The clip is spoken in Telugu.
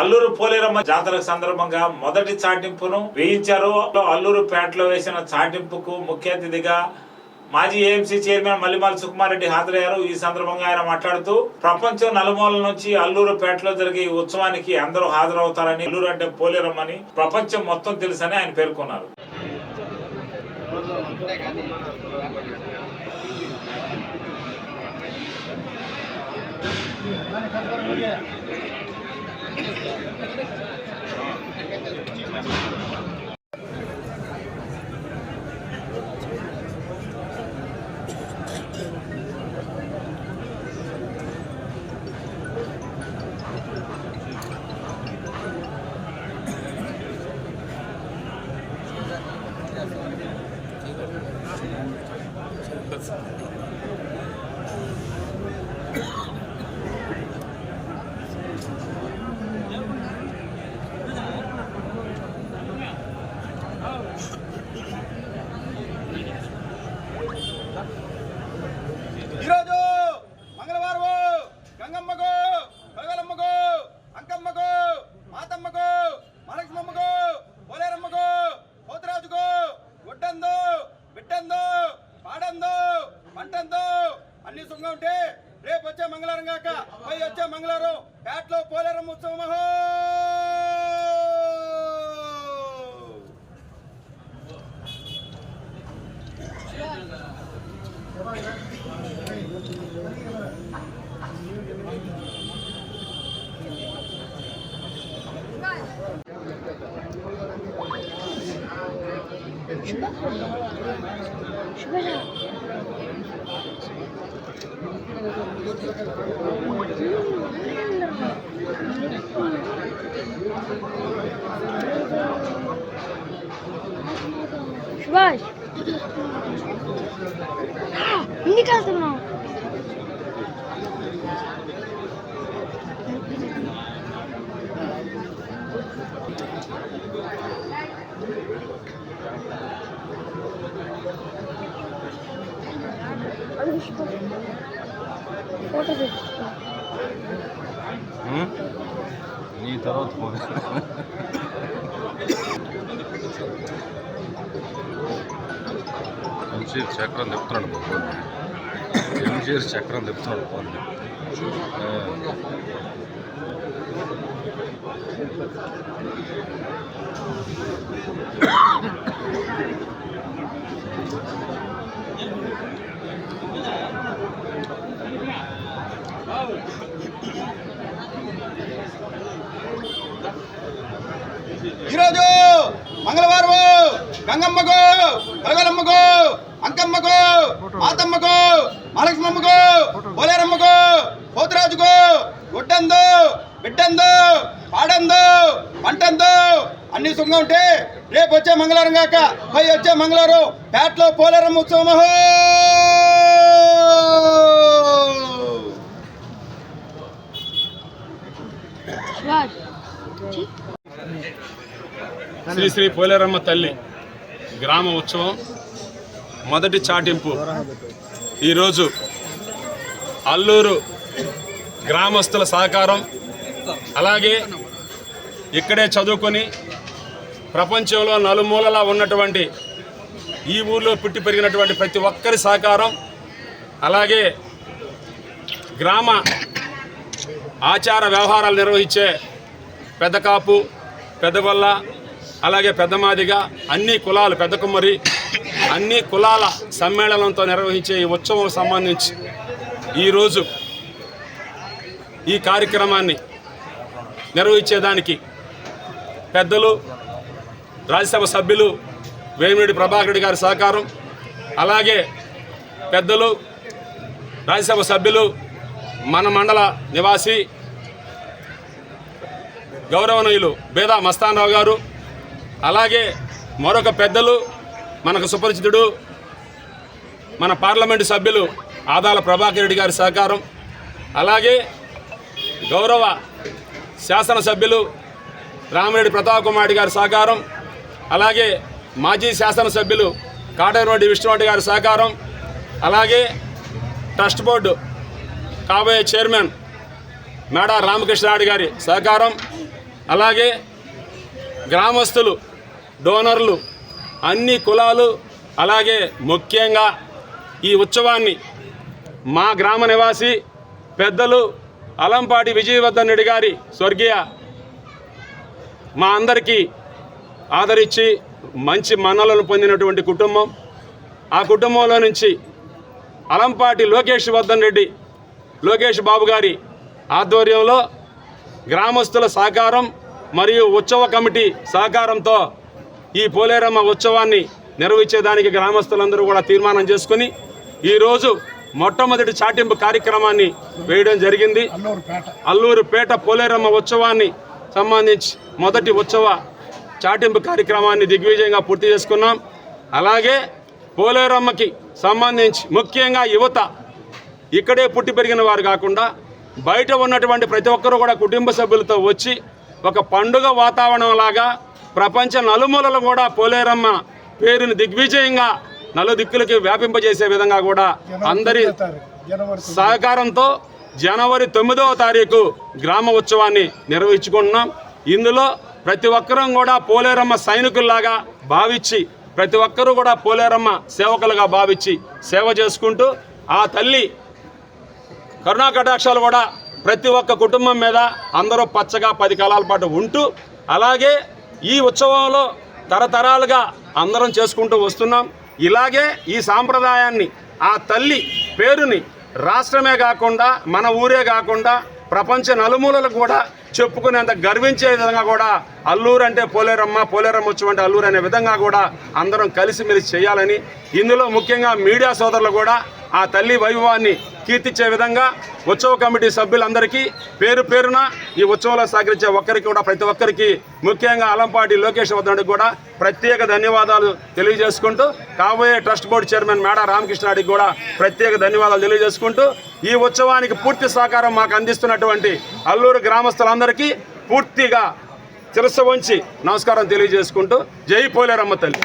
అల్లూరు పోలేరమ్మ జాతర సందర్భంగా మొదటి చాటింపును వేయించారు. అల్లూరు పేటలో వేసిన చాటింపుకు ముఖ్య అతిథిగా మాజీ ఏఎంసీ చైర్మన్ మల్లిమాల సుకుమార్ రెడ్డి హాజరయ్యారు. ఈ సందర్భంగా ఆయన మాట్లాడుతూ ప్రపంచం నలుమూలల నుంచి అల్లూరు పేటలో జరిగే ఈ ఉత్సవానికి అందరూ హాజరవుతారని అల్లూరు అంటే పోలేరమ్మని ప్రపంచం మొత్తం తెలుసని ఆయన పేర్కొన్నారు. ఈరోజు Şu bak. Şu bak. Şu bak. Minik aldım onu. Thank you. Photo నీ తర్వాత ఫోన్. చక్రం తిప్పుతున్నాడు ఫోన్. ఎంసీర్ చక్రం తిప్పుతున్నాడు ఫోన్. ఈరోజు మంగళవారం గంగమ్మకు పగలమ్మకు అంకమ్మకు మాతమ్మకు మహాలక్ష్మమ్మకు పోలేరమ్మకు పోతురాజుకు గుడ్డందు బిడ్డందు పాడందు పంటందు అన్ని సుంగా ఉంటే రేపు వచ్చే మంగళవారం కాక పై వచ్చే మంగళవారం పేటలో పోలేరమ్మ ఉత్సవం. మహో శ్రీ శ్రీ పోలేరమ్మ తల్లి గ్రామ ఉత్సవం. మొదటి చాటింపు. ఈరోజు అల్లూరు గ్రామస్తుల సహకారం. అలాగే ఇక్కడే చదువుకొని ప్రపంచంలో నలుమూలలా ఉన్నటువంటి ఈ ఊర్లో పుట్టి పెరిగినటువంటి ప్రతి ఒక్కరి సహకారం అలాగే గ్రామ ఆచార వ్యవహారాలు నిర్వహించే పెద్దకాపు పెద్దగొల్ల అలాగే పెద్దమాదిగ అన్ని కులాలు పెద్ద కుమ్మరి అన్ని కులాల సమ్మేళనంతో నిర్వహించే ఈ ఉత్సవం సంబంధించి ఈరోజు ఈ కార్యక్రమాన్ని నిర్వహించేదానికి పెద్దలు రాజ్యసభ సభ్యులు వేమిరెడ్డి ప్రభాకర్ రెడ్డి గారి సహకారం అలాగే పెద్దలు రాజ్యసభ సభ్యులు మన మండల నివాసి గౌరవనీయులు బేదా మస్తానరావు గారు అలాగే మరొక పెద్దలు మనకు సుపరిచితుడు మన పార్లమెంటు సభ్యులు ఆదాల ప్రభాకర్ రెడ్డి గారి సహకారం అలాగే గౌరవ శాసనసభ్యులు రామిరెడ్డి ప్రతాప్ కుమార్ గారి సహకారం అలాగే మాజీ శాసనసభ్యులు కాటేరురెడ్డి విష్ణువాటి గారి సహకారం అలాగే ట్రస్ట్ బోర్డు కాబోయే చైర్మన్ మేడా రామకృష్ణారెడ్డి గారి సహకారం అలాగే గ్రామస్తులు డోనర్లు అన్ని కులాలు అలాగే ముఖ్యంగా ఈ ఉత్సవాన్ని మా గ్రామ నివాసి పెద్దలు అలంపాటి విజయవర్ధన్ రెడ్డి గారి స్వర్గీయ మా అందరికీ ఆదరించి మంచి మన్నలను పొందినటువంటి కుటుంబం. ఆ కుటుంబంలో నుంచి అలంపాటి లోకేష్ వర్ధన్ రెడ్డి లోకేష్ బాబు గారి ఆధ్వర్యంలో గ్రామస్తుల సహకారం మరియు ఉత్సవ కమిటీ సహకారంతో ఈ పోలేరమ్మ ఉత్సవాన్ని నిర్వహించేదానికి గ్రామస్తులందరూ కూడా తీర్మానం చేసుకుని ఈరోజు మొట్టమొదటి చాటింపు కార్యక్రమాన్ని వేయడం జరిగింది. అల్లూరుపేట పోలేరమ్మ ఉత్సవాన్ని సంబంధించి మొదటి ఉత్సవ చాటింపు కార్యక్రమాన్ని దిగ్విజయంగా పూర్తి చేసుకున్నాం. అలాగే పోలేరమ్మకి సంబంధించి ముఖ్యంగా యువత ఇక్కడే పుట్టి పెరిగిన వారు కాకుండా బయట ఉన్నటువంటి ప్రతి ఒక్కరూ కూడా కుటుంబ సభ్యులతో వచ్చి ఒక పండుగ వాతావరణం లాగా ప్రపంచ నలుమూలలు కూడా పోలేరమ్మ పేరుని దిగ్విజయంగా నలుదిక్కులకి వ్యాపింపజేసే విధంగా కూడా అందరి సహకారంతో జనవరి తొమ్మిదవ తారీఖు గ్రామ ఉత్సవాన్ని నిర్వహించుకుంటున్నాం. ఇందులో ప్రతి ఒక్కరూ కూడా పోలేరమ్మ సైనికుల్లాగా భావించి ప్రతి ఒక్కరూ కూడా పోలేరమ్మ సేవకులుగా భావించి సేవ చేసుకుంటూ ఆ తల్లి కరుణా కటాక్షాలు కూడా ప్రతి ఒక్క కుటుంబం మీద అందరూ పచ్చగా పది కాలాల పాటు ఉంటూ అలాగే ఈ ఉత్సవంలో తరతరాలుగా అందరం చేసుకుంటూ వస్తున్నాం. ఇలాగే ఈ సాంప్రదాయాన్ని ఆ తల్లి పేరుని రాష్ట్రమే కాకుండా మన ఊరే కాకుండా ప్రపంచ నలుమూలలు కూడా చెప్పుకునేంత గర్వించే విధంగా కూడా అల్లూరు అంటే పోలేరమ్మ పోలేరమ్మ ఉత్సవం అల్లూరు అనే విధంగా కూడా అందరం కలిసిమెలిసి చేయాలని ఇందులో ముఖ్యంగా మీడియా సోదరులు కూడా ఆ తల్లి వైభవాన్ని కీర్తించే విధంగా ఉత్సవ కమిటీ సభ్యులందరికీ పేరు పేరున ఈ ఉత్సవంలో సహకరించే ఒక్కరికి కూడా ప్రతి ఒక్కరికి ముఖ్యంగా అలంపాటి లోకేష్ వద్దడికి కూడా ప్రత్యేక ధన్యవాదాలు తెలియజేసుకుంటూ కాబోయే ట్రస్ట్ బోర్డు చైర్మన్ మేడ రామకృష్ణాడికి కూడా ప్రత్యేక ధన్యవాదాలు తెలియజేసుకుంటూ ఈ ఉత్సవానికి పూర్తి సహకారం మాకు అందిస్తున్నటువంటి అల్లూరు గ్రామస్తులందరికీ పూర్తిగా శిరస్సు వంచి నమస్కారం తెలియజేసుకుంటూ జై పోలేరమ్మ తల్లి.